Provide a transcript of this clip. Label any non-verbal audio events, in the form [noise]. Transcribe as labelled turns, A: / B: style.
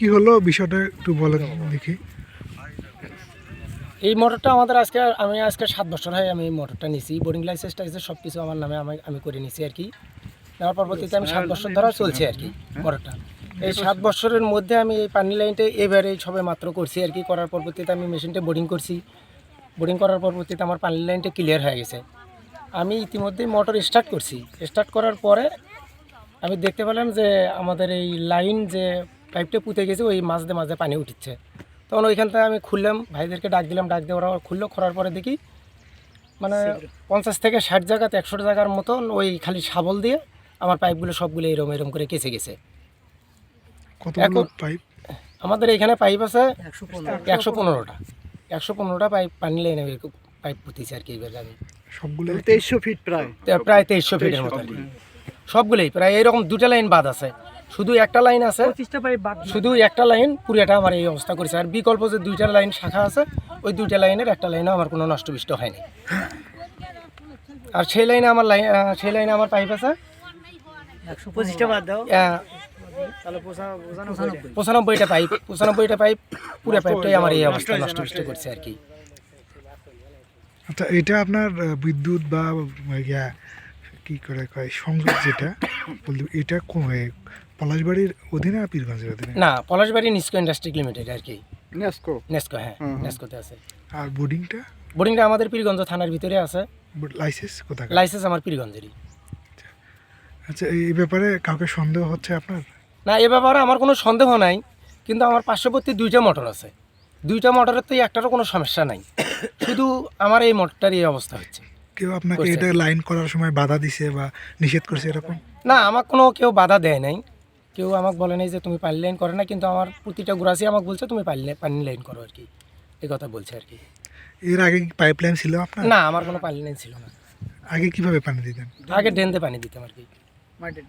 A: কি হলো? বিষয়টা একটু বলেন দেখি।
B: এই মোটরটা আমাদের আজকে, আমি আজকে সাত বছর হয় আমি এই মোটরটা নিছি। বোর্ডিং লাইসেন্সটা এসে সব কিছু আমার নামে আমি আমি করে নিছি আর কি। নেওয়ার পরবর্তীতে আমি সাত বছর ধরে চলছে আর কি মোটরটা। এই সাত বছরের মধ্যে আমি এই পানি লাইনটা এবারে সবে মাত্র করছি আর কি। করার পরবর্তীতে আমি মেশিনটা বোর্ডিং করছি। বোর্ডিং করার পরবর্তীতে আমার পানি লাইনটা ক্লিয়ার হয়ে গেছে। আমি ইতিমধ্যেই মোটর স্টার্ট করছি। স্টার্ট করার পরে আমি দেখতে পেলাম যে আমাদের এই লাইন যে পাইপটা পুঁতে গেছে ওই মাঝে মাঝে পানি উঠছে। তখন ওইখান থেকে আমি খুললাম ভাইদেরকে ডাক দিলাম ডাক দিয়ে ওরা খুললো খোলার পরে দেখি মানে পঞ্চাশ থেকে ষাট জায়গাতে একশো জায়গার মতন ওই খালি শাবল দিয়ে আমার পাইপগুলো সবগুলো এরম এরম করে কেচে গেছে।
A: পাইপ?
B: আমাদের এখানে পাইপ আছে একশো পনেরোটা। একশো পনেরোটা। পাইপ পানি লাইনে পাইপ পুঁতেছে আর কি এবার আমি
A: সবগুলো
C: তেইশশো ফিট প্রায়।
B: প্রায় তেইশশো ফিটের মতো সবগুলোই প্রায় এরকম দুটা লাইন বাদ আছে। শুধু একটা লাইন আছে। শুধু একটা লাইন পুরোটা আমার এই অবস্থা করেছে। আর বিকল্প যে দুইটা লাইন শাখা আছে ওই দুইটা লাইনের একটা লাইনে আমার কোনো নষ্টবিষ্ট হয়নি। আর সেই লাইনে আমার লাইন সেই লাইনে আমার পাইপ আছে। পঁচানব্বইটা। পাইপ পঁচানব্বইটা পাইপ পুরো পাইপটাই আমার এই অবস্থা নষ্টবিষ্ট করছে আর কি।
A: আচ্ছা এটা আপনার বিদ্যুৎ বা কি করে কয়? সংযোগ যেটা বলতে এটা পলাশবাড়ির অধীনে আর পীরগঞ্জের অধীনে?
B: না পলাশবাড়ি নিস্কো ইন্ডাস্ট্রি লিমিটেড আর কি।
C: নেস্কো
B: নেস্কো হ্যাঁ নেস্কোতে আছে।
A: আর বোর্ডিংটা?
B: বোর্ডিংটা আমাদের পীরগঞ্জ থানার ভিতরে আছে।
A: লাইসেন্স কোথায়
B: লাইসেন্স আমার পীরগঞ্জেরই।
A: আচ্ছা এই এই ব্যাপারে কাউকে সন্দেহ হচ্ছে আপনার?
B: না এ ব্যাপারে আমার কোনো সন্দেহ নাই কিন্তু আমার পার্শ্ববর্তী দুইটা মোটর আছে। দুইটা মোটরের তো একটারও কোনো সমস্যা নাই। [coughs] শুধু আমার এই মোটরটার এই অবস্থা হচ্ছে।
A: কেউ আপনাকে এটা লাইন করার সময় বাধা দিছে বা নিষেধ করছে এরকম?
B: না আমার কোনো কেউ বাধা দেয় নাই। কেউ আমাকে বলে নাই যে তুমি পানি লাইন করে না কিন্তু আমার প্রতিটা গ্রাসি আমাকে বলছে তুমি পানি পানি লাইন করো আর কি এই কথা বলছে আর কি
A: এর আগে কি পাইপ লাইন ছিল আপনার?
B: না আমার কোনো পানি লাইন ছিল না।
A: আগে কীভাবে পানি দিতেন?
B: আগে ড্রেনতে পানি দিতাম আর কি
C: মার্টিন